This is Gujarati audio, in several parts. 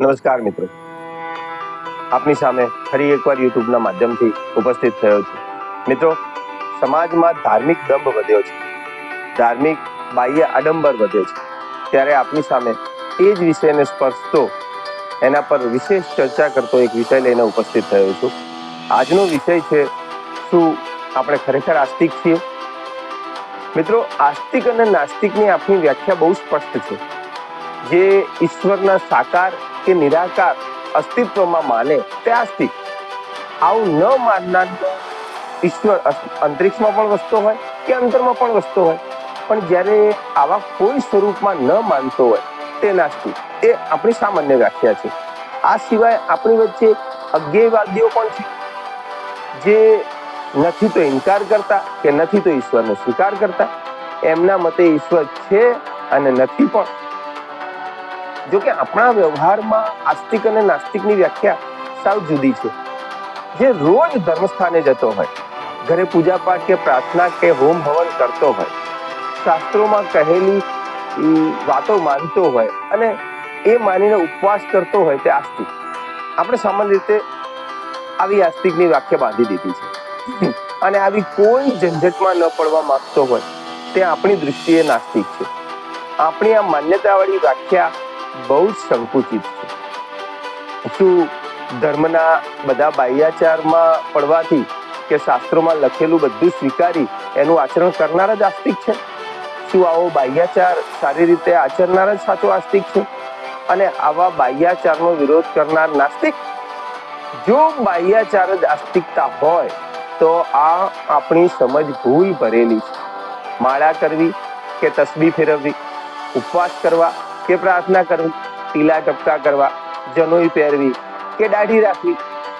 નમસ્કાર મિત્રો. આપની સામે ફરી એકવાર યુટ્યુબના માધ્યમથી ઉપસ્થિત થયો છું. મિત્રો, સમાજમાં ધાર્મિક દંભ વધ્યો છે. ધાર્મિક બાહ્ય આડંબર વધ્યો છે. ત્યારે આપની સામે એ જ વિષયને સ્પર્શતો એના પર વિશેષ ચર્ચા કરતો એક વિષય લઈને ઉપસ્થિત થયો છું. આજનો વિષય છે, શું આપણે ખરેખર આસ્તિક છીએ? મિત્રો, આસ્તિક અને નાસ્તિકની આપણી વ્યાખ્યા બહુ સ્પષ્ટ છે. જે ઈશ્વરના સાકાર કે નિરાકાર અસ્તિત્વમાં માને તે આસ્તિક આવું ન માનનાર ઈશ્વર અંતરિક્ષમાં પણ વસતો હોય કે અંતરમાં પણ વસતો હોય. પણ જ્યારે આવા કોઈ સ્વરૂપમાં ન માનતો હોય તે નાસ્તિક એ આપણી સામાન્ય વ્યાખ્યા છે. આ સિવાય આપણી વચ્ચે અજ્ઞેયવાદીઓ પણ છે, જે નથી તો ઇનકાર કરતા કે નથી તો ઈશ્વરનો સ્વીકાર કરતા. એમના મતે ઈશ્વર છે અને નથી પણ જો કે આપણા વ્યવહારમાં આસ્તિક અને નાસ્તિકની વ્યાખ્યા સાવ જુદી છે. જે રોજ ધર્મસ્થાને જતો હોય ઘરે પૂજા પાઠ કે પ્રાર્થના કે હોમ હવન કરતો હોય શાસ્ત્રોમાં કહેલી વાતો માનતો હોય અને એ માનીને ઉપવાસ કરતો હોય તે આસ્તિક. આપણે સામાન્ય રીતે આવી આસ્તિકની વ્યાખ્યા બાંધી દીધી છે. અને આવી કોઈ ઝંઝટમાં ન પડવા માંગતો હોય તે આપણી દૃષ્ટિએ નાસ્તિક છે. આપણી આ માન્યતાવાળી વ્યાખ્યા બહુ જ સંકુચિત છે. શું ધર્મના બધા બાહ્યાચારમાં પડવાથી કે શાસ્ત્રોમાં લખેલું બધું સ્વીકારી એનું આચરણ કરનાર જ આસ્તિક છે? શું આવો બાહ્યાચાર સારી રીતે આચરનાર જ સાચો આસ્તિક છે? અને આવા બાહ્યાચારનો વિરોધ કરનાર નાસ્તિક? જો બાહ્યાચાર જ આસ્તિકતા હોય, તો આ આપણી સમજ ભૂલ ભરેલી છે. માળા કરવી કે તસબી ફેરવવી? ઉપવાસ કરવા કે પ્રાર્થના કરવી ટીલા ટપકા કરવા, જનોઈ પહેરવી કે દાઢી રાખવી,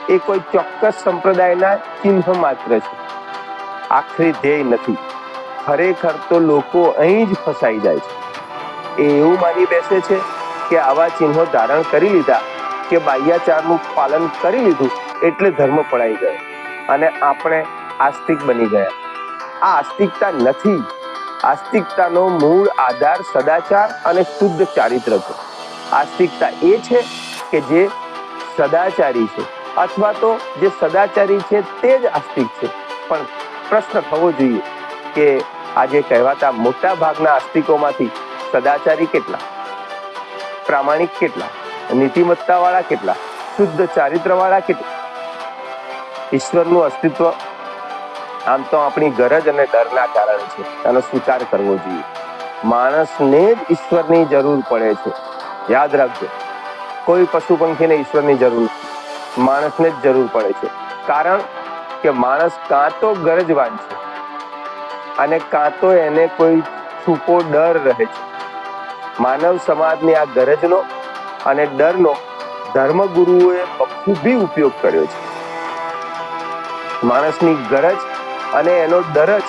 એ કોઈ ચોક્કસ સંપ્રદાયના ચિહ્ન માત્ર છે. આખરી ધ્યેય નથી. ખરેખર તો લોકો અહીં જ ફસાઈ જાય છે. એ એવું માની બેસે છે કે આવા ચિહ્નો ધારણ કરી લીધા કે બાહ્યાચારનું પાલન કરી લીધું એટલે ધર્મ પડાઈ ગયો અને આપણે આસ્તિક બની ગયા. આ આસ્તિકતા નથી. આસ્તિકતાનો મૂળ આધાર સદાચાર અને શુદ્ધ ચારિત્ર છે. આસ્તિકતા એ છે કે જે સદાચારી છે અથવા તો જે સદાચારી છે તે જ આસ્તિક છે. પણ પ્રશ્ન થવો જોઈએ કે આજે કહેવાતા મોટા ભાગના આસ્તિકોમાંથી સદાચારી કેટલા? પ્રામાણિક કેટલા? નીતિમત્તાવાળા કેટલા? શુદ્ધ ચારિત્રવાળા કેટલા? ઈશ્વરનું અસ્તિત્વ આમ તો આપણી ગરજ અને ડરના કારણે છે. એનો સ્વીકાર કરવો જોઈએ. માણસને જ ઈશ્વરની જરૂર પડે છે. યાદ રાખજો. કોઈ પશુ પંખીને ઈશ્વરની જરૂર માણસને જ જરૂર પડે છે. કારણ કે માણસ કાં તો ગરજવાન છે અને કાં તો એને કોઈ છૂપો ડર રહે છે. માનવ સમાજની આ ગરજનો અને ડરનો ધર્મગુરુઓએ બખૂબી ઉપયોગ કર્યો છે. માણસની ગરજ અને એનો દર જ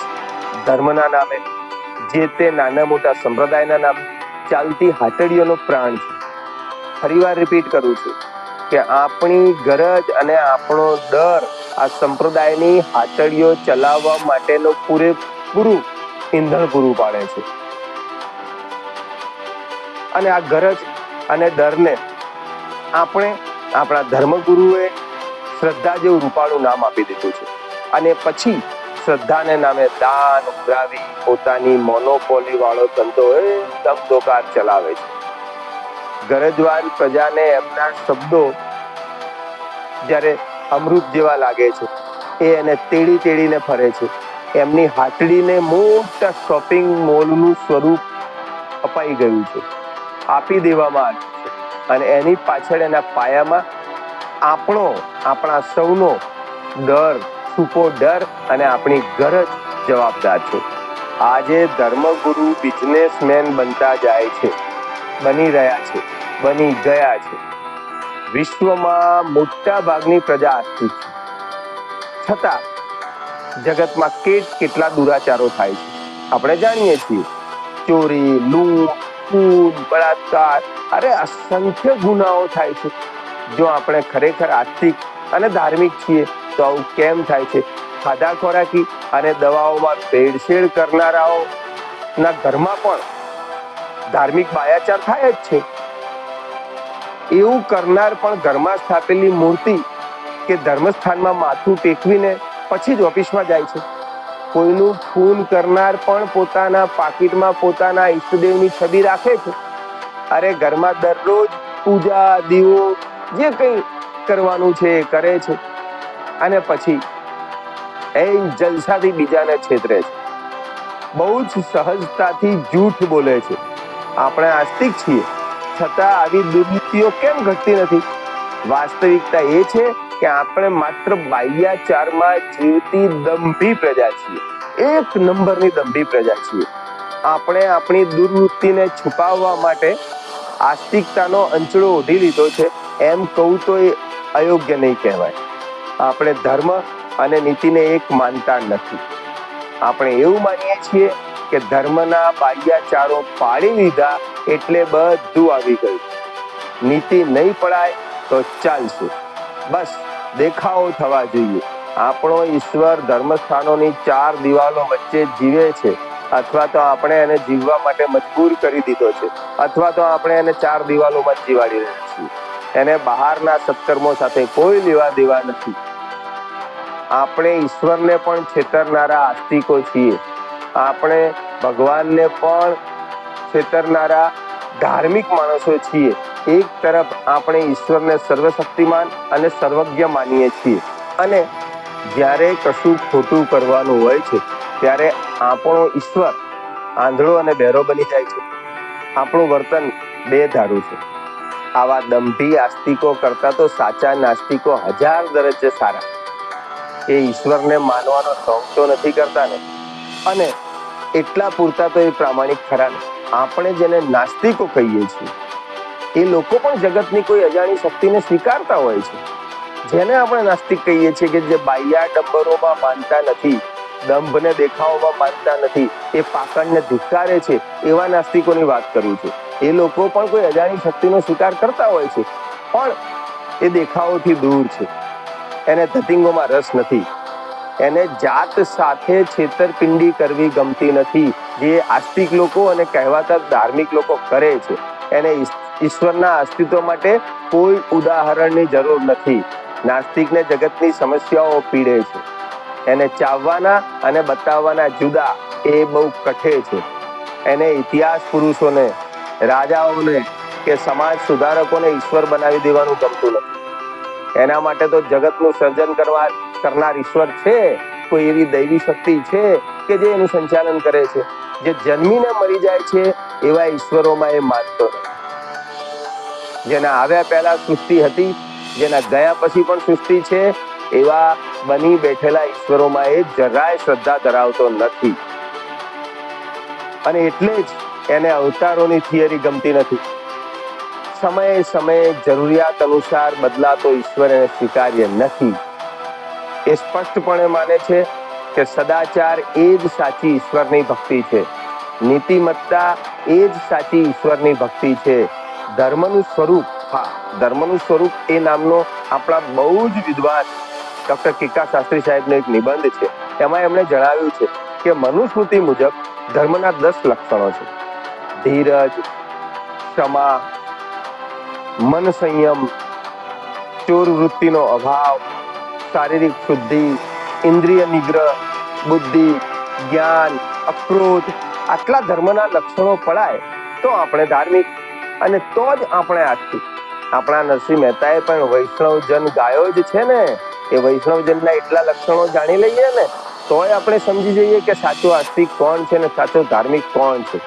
ધર્મના નામે. જે તે નાના મોટા સંપ્રદાયના નામે ચાલતી હાટડીઓનો પ્રાણ છે. ફરીવાર રિપીટ કરું છું કે આપણી ગરજ અને આપણો દર આ સંપ્રદાયની હાટડીઓ ચલાવવા માટેનો પૂરેપૂરું ઈંધણ પૂરું પાડે છે. અને આ ગરજ અને ડરને આપણે આપણા ધર્મગુરુએ શ્રદ્ધા જેવું રૂપાળું નામ આપી દીધું છે. અને પછી શ્રદ્ધાને નામે દાન ઉઘરાવી પોતાની મોનોપોલી વાળો ધંધો એકદમ દોકાર ચલાવે છે. ગરજવાન પ્રજાને એમના શબ્દો જ્યારે અમૃત જેવા લાગે છે, એ એને તેડી તેડીને ફરે છે. એમની હાટડીને મોટા શોપિંગ મોલનું સ્વરૂપ અપાઈ ગયું છે. આપી દેવામાં આવ્યું છે અને એની પાછળ એના પાયામાં આપણો, આપણા સૌનો ડર છૂપો ડર અને આપણી ગરજ જવાબદાર છે. આજે ધર્મગુરુ બિઝનેસમેન બનતા જાય છે. બની રહ્યા છે. બની ગયા છે. વિશ્વમાં મોટા ભાગની પ્રજા આસ્તિક છે. છતાં, જગતમાં કેટ કેટલા દુરાચારો થાય છે. આપણે જાણીએ છીએ. ચોરી, લૂંટ ખૂન બળાત્કાર, અરે અસંખ્ય ગુનાઓ થાય છે. જો આપણે ખરેખર આર્થિક અને ધાર્મિક છીએ તો કેમ થાય છે? ખાધા ખોરાકી અને દવાઓમાં ભેળસેળ કરનારાઓ ના ઘરમાં પણ ધાર્મિક બાયાચાર થાય જ છે. એવું કરનાર પણ ઘરમાં સ્થાપેલી મૂર્તિ કે ધર્મસ્થાનમાં માથું ટેકવીને પછી જ ઓફિસમાં જાય છે. કોઈનું ખૂન કરનાર પણ પોતાના પાકીટમાં પોતાના ઈષ્ટદેવની છબી રાખે છે. અરે ઘરમાં દરરોજ પૂજા દીવો જે કંઈ કરવાનું છે એ કરે છે. અને પછી એ જલસાથી બીજાને છેતરે છે. બહુ જ સહજતાથી જૂઠ બોલે છે. આપણે આસ્તિક છીએ. છતાં આવી દુર્નીતિઓ કેમ ઘટતી નથી? વાસ્તવિકતા એ છે કે આપણે માત્ર બાહ્યાચારમાં જીવતી દંભી પ્રજા છીએ. એક નંબરની દંભી પ્રજા છીએ. આપણે આપણી દુર્વૃત્તિને છુપાવવા માટે આસ્તિકતાનો અંચળો ઓઢી લીધો છે. એમ કહું તો એ અયોગ્ય નહીં કહેવાય. આપણે ધર્મ અને નીતિને એક માનતા નથી. આપણે એવું માનીએ છીએ કે ધર્મના બાહ્યાચારો પાડી લીધા એટલે બધું આવી ગયું. નીતિ નહીં પડાય તો ચાલશે. બસ, દેખાવો થવા જોઈએ. આપણો ઈશ્વર ધર્મસ્થાનોની ચાર દિવાલો વચ્ચે જીવે છે અથવા તો આપણે એને જીવવા માટે મજબૂર કરી દીધો છે અથવા તો આપણે એને ચાર દિવાલોમાં જ જીવાડી રહ્યા છીએ. એને બહારના સત્કર્મો સાથે કોઈ લેવા દેવા નથી. આપણે ઈશ્વરને પણ છેતરનારા આસ્તિકો છીએ. આપણે ભગવાનને પણ છેતરનારા ધાર્મિક માણસો છીએ. એક તરફ આપણે ઈશ્વરને સર્વશક્તિમાન અને સર્વજ્ઞ માનીએ છીએ. અને જ્યારે કશું ખોટું કરવાનું હોય છે, ત્યારે આપણો ઈશ્વર આંધળો અને બહેરો બની જાય છે. આપણું વર્તન બે ધારું છે. આવા દંભી આસ્તિકો કરતા તો સાચા નાસ્તિકો હજાર દરજ્જે સારા. એ ઈશ્વરને માનવાનો શોખ તો નથી કરતા ને અને એટલા પૂરતા તો એ પ્રામાણિક ખરા આપણે જેને નાસ્તિકો કહીએ છીએ, એ લોકો પણ જગતની કોઈ અજાણી શક્તિને સ્વીકારતા હોય છે. જેને આપણે નાસ્તિક કહીએ છીએ કે જે બાહ્યા ડબ્બરોમાં માનતા નથી, દંભને દેખાવોમાં માનતા નથી, એ પાકણને ધિક્કારે છે, એવા નાસ્તિકોની વાત કરું છું. એ લોકો પણ કોઈ અજાણી શક્તિનો સ્વીકાર કરતા હોય છે. પણ એ દેખાવોથી દૂર છે. એને ધતિંગોમાં રસ નથી. એને જાત સાથે છેતરપિંડી કરવી ગમતી નથી, જે આસ્તિક લોકો અને કહેવાતા ધાર્મિક લોકો કરે છે. એને ઈશ્વરના અસ્તિત્વ માટે કોઈ ઉદાહરણની જરૂર નથી. નાસ્તિકને જગતની સમસ્યાઓ પીડે છે. એને ચાવવાના અને બતાવવાના જુદા એ બહુ કઠે છે. એને ઇતિહાસ પુરુષોને, રાજાઓને કે સમાજ સુધારકોને ઈશ્વર બનાવી દેવાનું ગમતું નથી. એના માટે તો જગતનું સર્જન કરવા કરનાર ઈશ્વર છે કોઈ એવી દૈવી શક્તિ છે કે જે એનું સંચાલન કરે છે. જે જન્મીને મરી જાય છે, એવા ઈશ્વરોમાં એ માનતો જેના આવ્યા પહેલા સૃષ્ટિ હતી, જેના ગયા પછી પણ સૃષ્ટિ છે, એવા બની બેઠેલા ઈશ્વરોમાં એ જરાય શ્રદ્ધા ધરાવતો નથી. અને એટલે જ એને અવતારોની થિયરી ગમતી નથી. સમયે સમયે જરૂરિયાત અનુસાર બદલાતો ઈશ્વર એને સ્વીકાર્ય નથી. એ સ્પષ્ટપણે માને છે કે સદાચાર એ જ સાચી ઈશ્વરની ભક્તિ છે. નીતિમત્તા એ જ સાચી ઈશ્વરની ભક્તિ છે. ધર્મનું સ્વરૂપ, હા, ધર્મનું સ્વરૂપ એ નામનો આપણા બહુ જ વિદ્વાન ડોક્ટર કિક્કા શાસ્ત્રી સાહેબનો એક નિબંધ છે. એમાં એમણે જણાવ્યું છે કે મનુસ્મૃતિ મુજબ ધર્મના દસ લક્ષણો છે. ધીરજ, ક્ષમા મન સંયમ ચોર વૃત્તિનો અભાવ, શારીરિક શુદ્ધિ, ઇન્દ્રિય નિગ્રહ, બુદ્ધિ, જ્ઞાન, અક્રોધ, આટલા ધર્મના લક્ષણો પડાય તો આપણે ધાર્મિક અને તો જ આપણે આસ્તિક આપણા નરસિંહ મહેતાએ પણ વૈષ્ણવજન ગાયો જ છે ને. એ વૈષ્ણવજનના એટલા લક્ષણો જાણી લઈએ ને, તોય આપણે સમજી જઈએ કે સાચો આસ્તિક કોણ છે ને સાચો ધાર્મિક કોણ છે.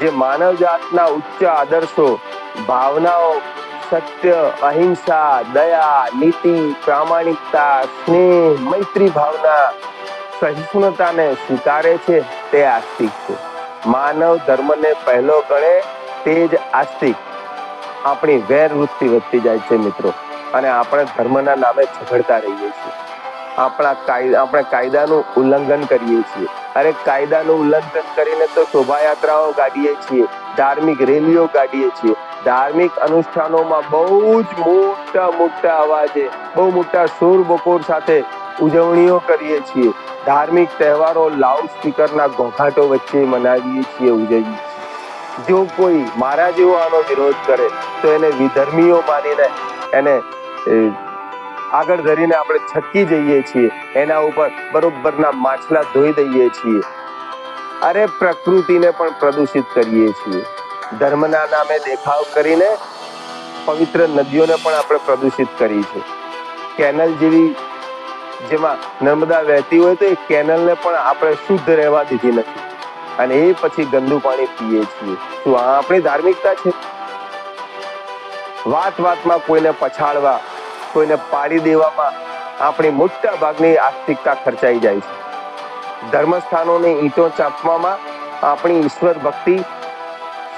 જે માનવ જાતના ઉચ્ચ આદર્શો ભાવનાઓ, સત્ય, અહિંસા, દયા, નીતિ, પ્રામાણિકતા, સ્નેહ, મૈત્રી ભાવના સહિષ્ણુતાને સ્વીકારે છે તે આસ્તિક છે. માનવ ધર્મને પહેલો ગણે તે જ આસ્તિક. આપણી વૃત્તિ વધતી જાય છે મિત્રો, અને આપણે ધર્મના નામે ઝઘડતા રહીએ છીએ. આપણા કાયદા, આપણે કાયદાનું ઉલ્લંઘન કરીએ છીએ. અરે કાયદાનું ઉલ્લંઘન કરીને તો શોભાયાત્રાઓ કાઢીએ છીએ, ધાર્મિક રેલીઓ કાઢીએ છીએ. ધાર્મિક અનુષ્ઠાનોમાં બહુ જ મોટા મોટા અવાજે, બહુ મોટા સુર બકોર સાથે ઉજવણીઓ કરીએ છીએ. ધાર્મિક તહેવારો લાઉડ સ્પીકરના ઘોંઘાટો વચ્ચે મનાવીએ છીએ, ઉજવીએ છીએ. જો કોઈ મારા જેવો આનો વિરોધ કરે, તો એને વિધર્મીઓ માનીને એને આગળ ધરીને આપણે છટકી જઈએ છીએ. એના ઉપર બરોબરના માછલા ધોઈ દઈએ છીએ. અરે પ્રકૃતિને પણ પ્રદૂષિત કરીએ છીએ. ધર્મના નામે દેખાવ કરીને પવિત્ર નદીઓને પણ આપણે પ્રદૂષિત કરી છે. કેનલ જેવી જેમાં નર્મદા વહેતી હોય તો એ કેનલને પણ આપણે શુદ્ધ રહેવા દીધી નથી. અને એ પછી ગંદુ પાણી પીએ છીએ. શું આ આપણી ધાર્મિકતા છે? વાત વાતમાં કોઈને પછાડવા, કોઈને પાડી દેવામાં આપણી મોટા ભાગની આસ્તિકતા ખર્ચાઈ જાય છે. ધર્મસ્થાનોને ઈંટો ચાંપવામાં આપણી ઈશ્વર ભક્તિ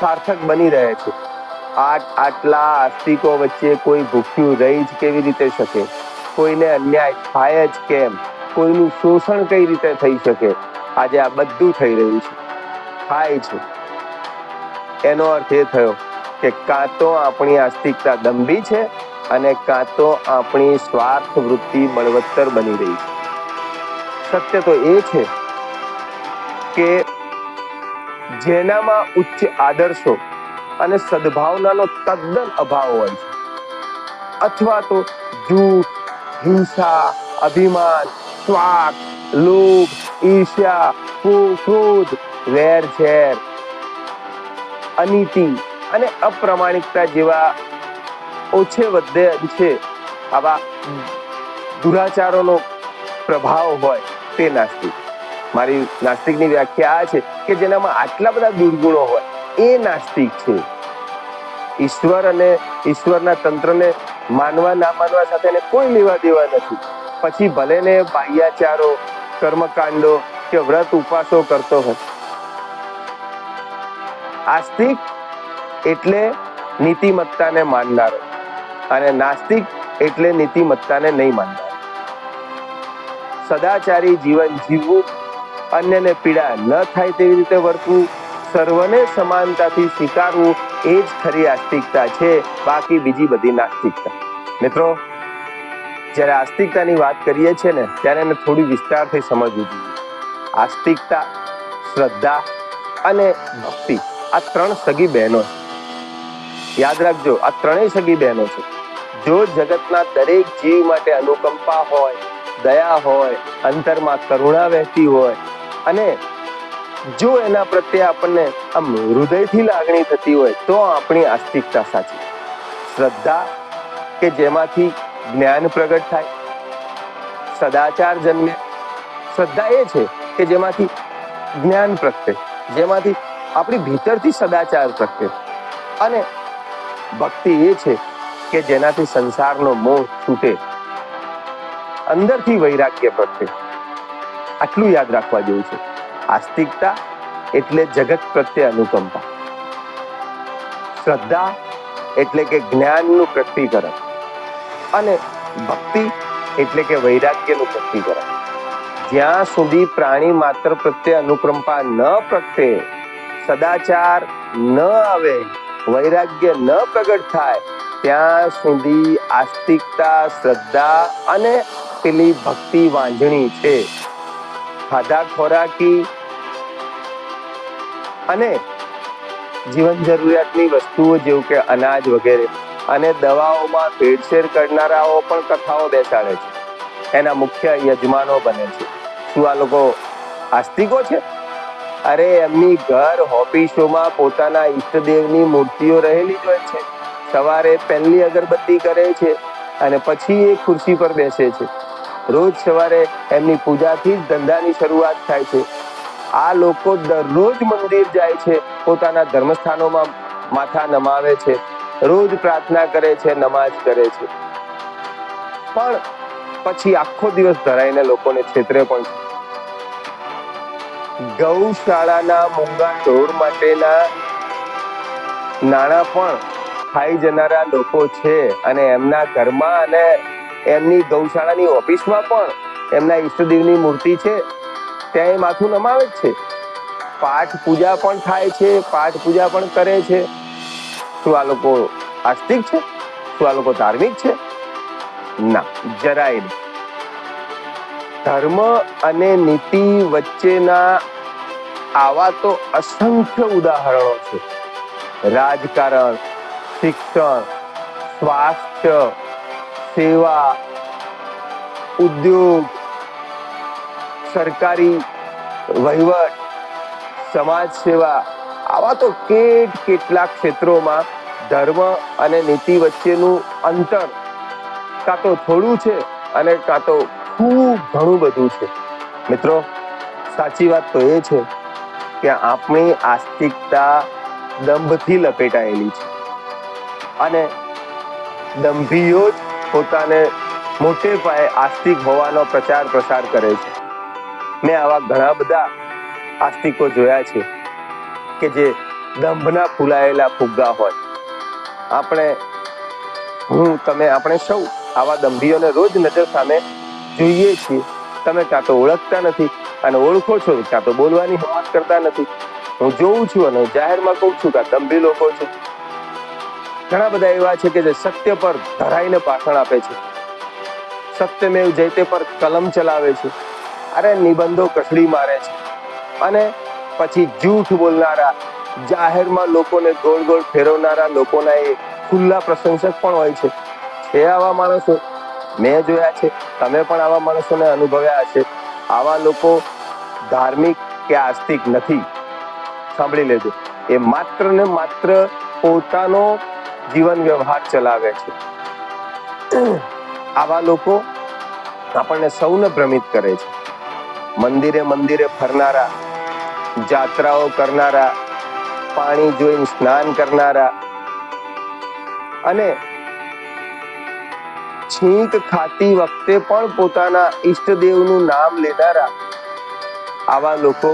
સાર્થક બની રહે છે. આટ, આટલા આસ્તિકો વચ્ચે કોઈ ભૂખ્યું રહી જ કેવી રીતે શકે? કોઈને અન્યાય થાય જ કેમ? કોઈનું શોષણ કઈ રીતે થઈ શકે? આજે આ બધું થઈ રહ્યું છે. થાય છે. એનો અર્થ એ થયો કે કાં તો આપણી આસ્તિકતા દંભી છે અને કાં તો આપણી સ્વાર્થ વૃત્તિ બળવત્તર બની રહી છે. સત્ય તો એ છે કે જેનામાં ઉચ્ચ આદર્શો અને સદભાવનાનો તદ્દન અભાવ હોય છે. અથવા તો જૂઠ, હિંસા, અભિમાન, સ્વાર્થ, લોભ, ઈર્ષ્યા ક્રો- ક્રોધ વેર ઝેર અનીતિ અને અપ્રમાણિકતા જેવા ઓછે વધે અંશે આવા દુરાચારોનો પ્રભાવ હોય તે નાસ્તિક. મારી નાસ્તિકની વ્યાખ્યા આ છે કે જેનામાં આટલા બધા દુર્ગુણો હોય, એ નાસ્તિક છે. ઈશ્વર અને ઈશ્વરના તંત્રને માનવા, ના માનવા સાથે એને કોઈ લેવા દેવા નથી. પછી ભલે ને બાહ્યાચારો, કર્મકાંડો કે વ્રત ઉપવાસો કરતો હોય. આસ્તિક એટલે નીતિમત્તાને માનનારો અને નાસ્તિક એટલે નીતિમત્તાને નહીં માનનારો. સદાચારી જીવન જીવવું અન્યને પીડા ન થાય તેવી રીતે વર્તવું સર્વને સમાનતાથી સ્વીકારવું એ જ ખરી આસ્તિકતા છે. બાકી બીજી બધી નાસ્તિકતા. મિત્રો, જ્યારે આસ્તિકતાની વાત કરીએ છીએ ને, ત્યારે એને થોડી વિસ્તારથી સમજવું જોઈએ. આસ્તિકતા, શ્રદ્ધા અને ભક્તિ આ ત્રણ સગી બહેનો છે. યાદ રાખજો, આ ત્રણેય સગી બહેનો છે. જો જગતના દરેક જીવ માટે અનુકંપા હોય, દયા હોય, અંતરમાં કરુણા વહેતી હોય અને જો એના પ્રત્યે આપણને આમ હૃદયથી લાગણી થતી હોય, તો આપણી આસ્તિકતા સાચી. શ્રદ્ધા કે જેમાંથી જ્ઞાન પ્રગટ થાય, સદાચાર જન્મે. શ્રદ્ધા એ છે કે જેમાંથી જ્ઞાન પ્રગટે, જેમાંથી આપણી ભીતરથી સદાચાર પ્રગટે. અને ભક્તિ એ છે કે જેનાથી સંસારનો મોહ છૂટે, અંદરથી વૈરાગ્ય પ્રગટે. આટલું યાદ રાખવા જેવું છે. આસ્તિકતા એટલે જગત પ્રત્યે અનુકંપા. શ્રદ્ધા એટલે કે જ્ઞાનનું પ્રકટીકરણ અને ભક્તિ એટલે કે વૈરાગ્યનું પ્રકટીકરણ જ્યાં સુધી પ્રાણી માત્ર પ્રત્યે અનુકંપા ન પ્રગટે, સદાચાર ન આવે, વૈરાગ્ય ન પ્રગટ થાય, ત્યાં સુધી આસ્તિકતા, શ્રદ્ધા અને પેલી ભક્તિ વાંજણી છે. ખાધા ખોરાકી અને જીવન જરૂરિયાતની વસ્તુઓ જેવું કે અનાજ વગેરે. અને દવાઓમાં ભેળસેળ કરનારાઓ પણ કથાઓ બેસાડે છે. એના મુખ્ય યજમાનો બને છે. શું આ લોકો આસ્તિકો છે? અરે, એમની ઘર ઓફિસોમાં પોતાના ઈષ્ટદેવની મૂર્તિઓ રહેલી જ હોય છે. સવારે પહેલી અગરબત્તી કરે છે અને પછી એ ખુરશી પર બેસે છે. રોજ સવારે એમની પૂજાથી જ ધંધાની શરૂઆત થાય છે. આ લોકો દરરોજ મંદિર જાય છે, પોતાના ધર્મસ્થાનોમાં માથા નમાવે છે, રોજ પ્રાર્થના કરે છે નમાજ કરે છે. પણ પછી આખો દિવસ ધરાઈને લોકોને છેતરે પણ છે. ગૌશાળાના મૂંગા ઢોર માટેના નાણાં પણ ખાઈ જનારા લોકો છે અને એમના ઘરમાં અને એમની ગૌશાળાની ઓફિસમાં પણ એમના ઈષ્ટદેવની મૂર્તિ છે. ત્યાં એ માથું નમાવે જ છે. પાઠ પૂજા પણ થાય છે, પાઠ પૂજા પણ કરે છે. શું આ લોકો આસ્તિક છે? શું આ લોકો ધાર્મિક છે? ના, જરાય નહીં. ધર્મ અને નીતિ વચ્ચેના આવા તો અસંખ્ય ઉદાહરણો છે. રાજકારણ, શિક્ષણ, સ્વાસ્થ્ય સેવા, ઉદ્યોગ, સરકારી વહીવટ, સમાજ સેવા, આવા તો કેટ કેટલાક ક્ષેત્રોમાં ધર્મ અને નીતિ વચ્ચેનું અંતર કાં તો થોડું છે અને કાં તો ખૂબ ઘણું બધું છે. મિત્રો, સાચી વાત તો એ છે કે આપણી આસ્તિકતા દંભથી લપેટાયેલી છે. અને દંભીઓ જ પોતાને મોટે પાયે આસ્તિક હોવાનો પ્રચાર પ્રસાર કરે છે. મેં આવા ઘણા બધા આસ્તિકો જોયા છે કે જે દંભના ફૂલાયેલા ફુગ્ગા હોય. આપણે, હું, તમે, આપણે સૌ આવા દંભીઓને રોજ નજર સામે જોઈએ છીએ. તમે કાં તો ઓળખતા નથી અને ઓળખો છો, કાં તો બોલવાની હિંમત કરતા નથી. હું જોઉં છું અને જાહેરમાં કહું છું કે દંભી લોકો છે. ઘણા બધા એવા છે કે જે સત્ય પર ધરાઈને ભાષણ આપે છે. સત્યમેવ જયતે પર કલમ ચલાવે છે. અરે નિબંધો કસડી મારે છે. અને પછી જૂઠ બોલનારા, જાહેરમાં લોકોને ગોળ ગોળ ફેરવનારા લોકોના એ ખુલ્લા પ્રશંસક પણ હોય છે. છે આવા માણસો, મેં જોયા છે, તમે પણ આવા માણસોને અનુભવ્યા હશે. આવા લોકો ધાર્મિક કે આસ્તિક નથી. સાંભળી લેજો. એ માત્ર ને માત્ર પોતાનો જીવન વ્યવહાર ચલાવે છે. આવા લોકો આપણને સૌને ભ્રમિત કરે છે. મંદિરે મંદિરે ફરનારા, જાત્રાઓ કરનારા, પાણી જોઈને સ્નાન કરનારા અને છીંક ખાતી વખતે પણ પોતાના ઈષ્ટદેવનું નામ લેનારા આવા લોકો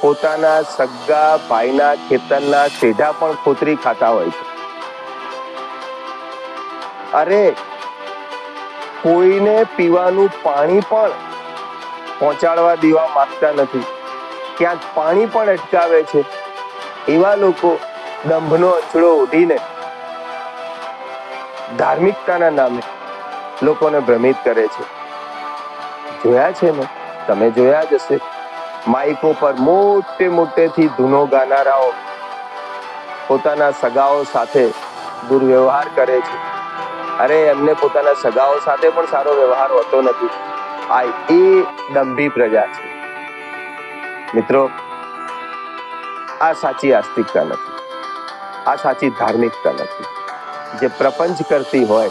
પોતાના સગા, ભાઈના, ખેતરના સેઢા પણ ખોતરી ખાતા હોય છે. અરે, કોઈને પીવાનું પાણી પણ પહોંચાડવા દેવા માંગતા નથી. ક્યાંક પાણી પણ અટકાવે છે. એવા લોકો દંભનો અછડો ઉઠીને ધાર્મિકતાના નામે લોકોને ભ્રમિત કરે છે. જોયા છે ને? તમે જોયા જ હશે. માઇકો પર મોટે મોટેથી ધૂનો ગાનારાઓ પોતાના સગાઓ સાથે દુર્વ્યવહાર કરે છે. અરે, એમને પોતાના સગાઓ સાથે પણ સારો વ્યવહાર હોતો નથી. આ એ દંભી પ્રજા છે. મિત્રો, આ સાચી આસ્તિકતા નથી. આ સાચી ધાર્મિકતા નથી. જે પ્રપંચ કરતી હોય,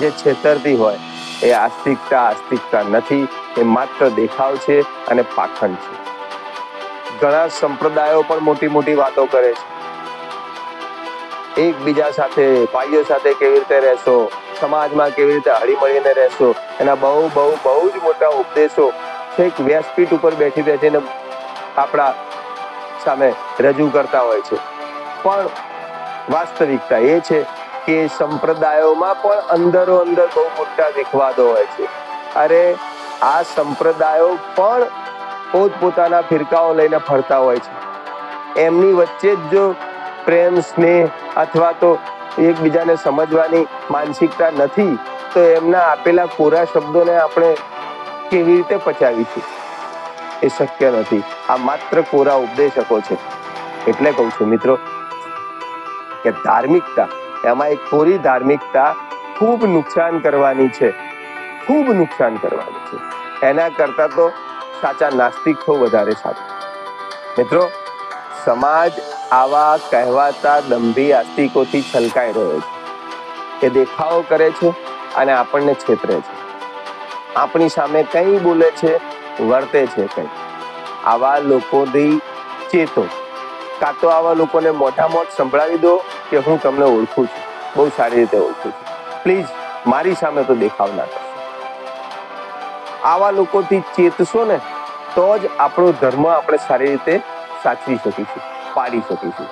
જે છેતરતી હોય, એ આસ્તિકતા આસ્તિકતા નથી. એ માત્ર દેખાવ છે અને પાખંડ છે. ઘણા સંપ્રદાયો પણ મોટી મોટી વાતો કરે છે. એકબીજા સાથે, ભાઈઓ સાથે કેવી રીતે રહેશો? સમાજમાં કેવી રીતે હળીમળીને રહેશો? એના બહુ બહુ બહુ જ મોટા ઉપદેશો છેક વ્યાસપીઠ ઉપર બેઠી બેઠીને આપણા સામે રજૂ કરતા હોય છે. પણ વાસ્તવિકતા એ છે કે સંપ્રદાયોમાં પણ અંદરો અંદર બહુ મોટા વિખવાદો હોય છે. અરે, આ સંપ્રદાયો પણ પોતપોતાના ફિરકાઓ લઈને ફરતા હોય છે. એમની વચ્ચે જ જો પ્રેમ, સ્નેહ અથવા તો એકબીજાને સમજવાની માનસિકતા નથી, તો એમના આપેલા કોરા શબ્દોને આપણે કેવી રીતે પચાવીશું? એ શક્ય નથી. આ માત્ર કોરા ઉપદેશકો છે. એટલે કહું છું મિત્રો કે ધાર્મિકતા, એમાં એક કોરી ધાર્મિકતા ખૂબ નુકસાન કરવાની છે. ખૂબ નુકસાન કરવાની છે. એના કરતા તો સાચા નાસ્તિક વધારે સારું. મિત્રો, સમાજ આવા કહેવાતા દંભી આસ્તિકોથી છલકાઈ રહ્યો છે. એ દેખાવો કરે છે અને આપણને છેતરે છે. આપણી સામે કંઈ બોલે છે, વર્તે છે કંઈ. આવા લોકોથી ચેતો. કાં તો આવા લોકોને મોઢા મોઢ સંભળાવી દો કે હું તમને ઓળખું છું. બહુ સારી રીતે ઓળખું છું. પ્લીઝ, મારી સામે તો દેખાવ ના કરશો. આવા લોકોથી ચેતશો ને, તો જ આપણો ધર્મ આપણે સારી રીતે સાચવી શકીશું. પાડી શકીશું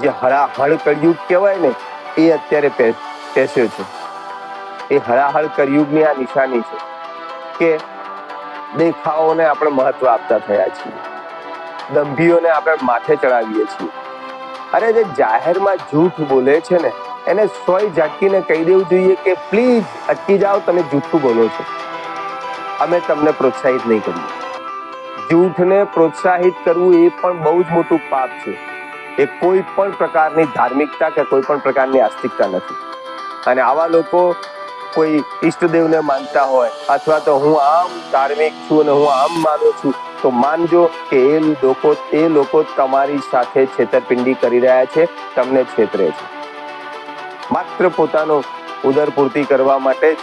જે હળાહળ કળિયુગ કહેવાય ને, એ અત્યારે પેસ્યો છે. એ હળાહળ કળિયુગની આ નિશાની છે કે દેખાવોને આપણે મહત્વ આપતા થયા છીએ. દંભીઓને આપણે માથે ચડાવીએ છીએ. અરે જે જાહેરમાં જૂઠ બોલે છે ને, એને સોય ઝાટકીને કહી દેવું જોઈએ કે, પ્લીઝ, અટકી જાઓ, તમે જૂઠું બોલો છો. અમે તમને પ્રોત્સાહિત નહીં કરીએ. જૂઠને પ્રોત્સાહિત કરવું એ પણ બહુ જ મોટું પાપ છે. એ કોઈ પણ પ્રકારની ધાર્મિકતા કે કોઈ પણ પ્રકારની આસ્તિકતા નથી. અને આવા લોકો કોઈ ઈષ્ટદેવને માનતા હોય અથવા તો હું આમ ધાર્મિક છું અને હું આમ માનું છું, તો માનજો કે એ લોકો એ લોકો તમારી સાથે છેતરપિંડી કરી રહ્યા છે, તમને છેતરે છે. માત્ર પોતાનો ઉદરપૂર્તિ કરવા માટે જ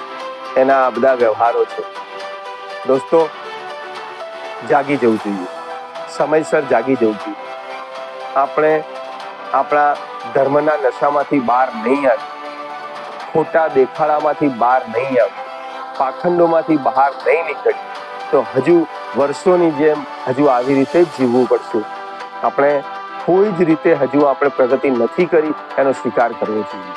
એના બધા વ્યવહારો છે. દોસ્તો જાગી જવું જોઈએ. સમયસર જાગી જવું જોઈએ. આપણે આપણા ધર્મના નશામાંથી બહાર નહીં આવી. ખોટા દેખાડામાંથી બહાર નહીં આવી. પાખંડોમાંથી બહાર નહીં નીકળી તો હજુ વર્ષોની જેમ હજુ આવી રીતે જીવવું પડશે. આપણે કોઈ જ રીતે હજુ આપણે પ્રગતિ નથી કરી એનો સ્વીકાર કરવો જોઈએ.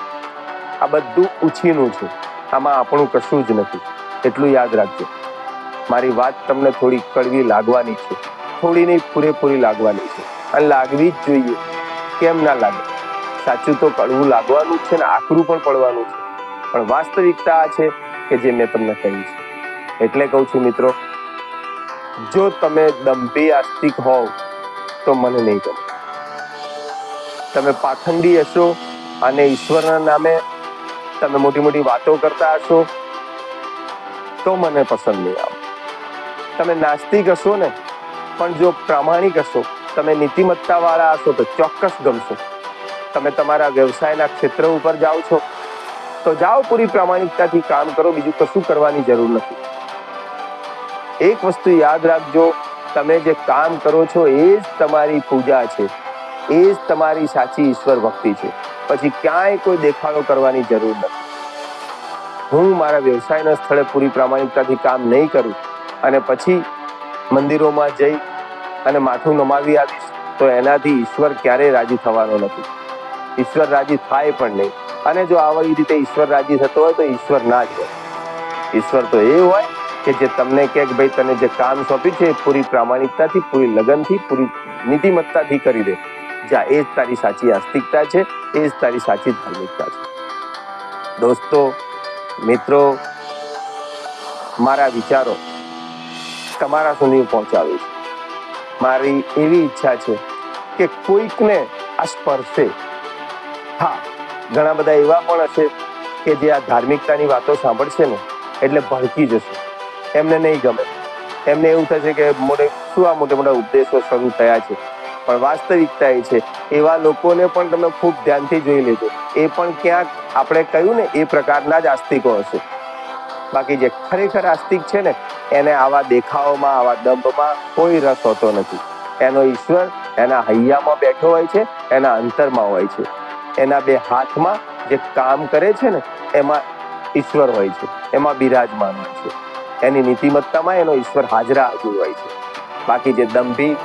આ બધું ઉછીનું છે. આમાં આપણું કશું જ નથી. એટલું યાદ રાખજો. મારી વાત તમને થોડી કડવી લાગવાની છે. થોડી નહીં પૂરેપૂરી લાગવાની છે. અને લાગવી જ જોઈએ. કેમ ના લાગે? સાચું તો કડવું લાગવાનું છે ને આકરું પણ પડવાનું છે. પણ વાસ્તવિકતા આ છે કે જે મેં તમને કહ્યું છે. એટલે કહું છું મિત્રો, જો તમે દંભી આસ્તિક હોવ, તો મને નહીં ગમે. તમે પાખંડી હશો અને ઈશ્વરના નામે તમે મોટી મોટી વાતો કરતા હશો, તો મને પસંદ નહીં આવે તમે નાસ્તિક હશો ને, પણ જો પ્રામાણિક હશો, તમે નીતિમત્તા વાળા હશો તો ચોક્કસ ગમશો. તમે તમારા વ્યવસાયના ક્ષેત્ર ઉપર જાઓ છો, તો જાઓ પૂરી પ્રામાણિકતાથી કામ કરો, બીજું કશું કરવાની જરૂર નથી. એક વસ્તુ યાદ રાખજો, તમે જે કામ કરો છો એ જ તમારી પૂજા છે, એ જ તમારી સાચી ઈશ્વર ભક્તિ છે. પછી ક્યાંય કોઈ દેખાડો કરવાની જરૂર નથી. હું મારા વ્યવસાયના સ્થળે પૂરી પ્રામાણિકતાથી કામ નહીં કરું અને પછી મંદિરોમાં જઈ અને માથું નમાવી આવીશ તો એનાથી ઈશ્વર ક્યારેય રાજી થવાનો નથી. ઈશ્વર રાજી થાય પણ નહીં. અને જો આવી રીતે ઈશ્વર રાજી થતો હોય તો ઈશ્વર ના જ હોય. ઈશ્વર તો એ હોય કે જે તમને કહે કે ભાઈ તને જે કામ સોંપ્યું છે એ પૂરી પ્રામાણિકતાથી, પૂરી લગનથી, પૂરી નીતિમત્તાથી કરી દે. જા, એ જ તારી સાચી આસ્તિકતા છે, એ જ તારી સાચી ધાર્મિકતા છે. દોસ્તો, મિત્રો, મારા વિચારો તમારા સુધી પહોંચાડીશ. મારી એવી ઈચ્છા છે કે કોઈકને આ સ્પર્શે. હા, ઘણા બધા એવા પણ હશે કે જે આ ધાર્મિકતાની વાતો સાંભળશે ને, એટલે ભડકી જશે. એમને નહીં ગમે. એમને એવું થશે કે મોટે, શું આ મોટા મોટા ઉપદેશો શરૂ થયા છે? પણ વાસ્તવિકતા એ છે, એવા લોકોને પણ તમે ખૂબ ધ્યાનથી જોઈ લેજો. એ પણ ક્યાંક આપણે કહ્યું ને, એ પ્રકારના જ આસ્તિકો હશે. બાકી જે ખરેખર આસ્તિક છે ને, એને આવા દેખાવોમાં, આવા દંભમાં કોઈ રસ હોતો નથી. એનો ઈશ્વર એના હૈયામાં બેઠો હોય છે, એના અંતરમાં હોય છે. એના બે હાથમાં જે કામ કરે છે ને, એમાં ઈશ્વર હોય છે, એમાં બિરાજમાન હોય છે. એની નીતિમત્તામાં એનો ઈશ્વર હાજરા હાજર હોય છે. બાકી જે દંભી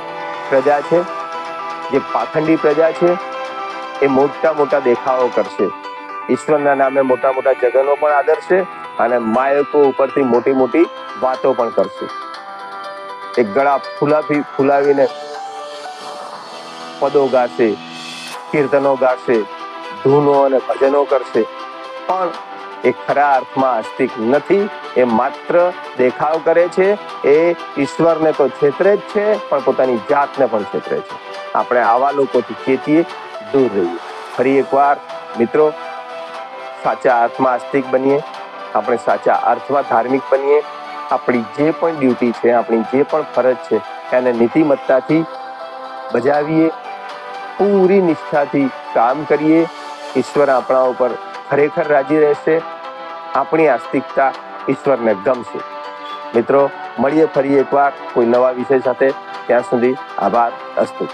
પ્રજા છે, જે પાખંડી પ્રજા છે, એ મોટા મોટા દેખાવો કરશે. ઈશ્વરના નામે મોટા મોટા જગનો પણ આદરશે અને માયકો ઉપરથી મોટી મોટી વાતો પણ કરશે. એક ગળા ફૂલાવી ફૂલાવીને પદો ગાશે, કીર્તનો ગાશે, ધૂનો અને ભજનો કરશે. પણ એ ખરા અર્થમાં આસ્તિક નથી, એ માત્ર દેખાવ કરે છે, એ ઈશ્વરને તો છેતરે જ છે, પણ પોતાની જાતને પણ છેતરે છે. આપણે આવા લોકોથી ચેતીએ દૂર રહીએ. ફરી એકવાર, મિત્રો, સાચા અર્થમાં આસ્તિક બનીએ. આપણે સાચા અર્થમાં ધાર્મિક બનીએ. આપણી જે પણ ડ્યુટી છે, આપણી જે પણ ફરજ છે, એને નીતિમત્તાથી બજાવીએ. પૂરી નિષ્ઠાથી કામ કરીએ. ઈશ્વર આપણા ઉપર ખરેખર રાજી રહેશે. આપણી આસ્તિકતા ઈશ્વરને ગમશે. મિત્રો, મળીએ ફરી એકવાર કોઈ નવા વિષય સાથે. ત્યાં સુધી આભાર, અસ્તુ.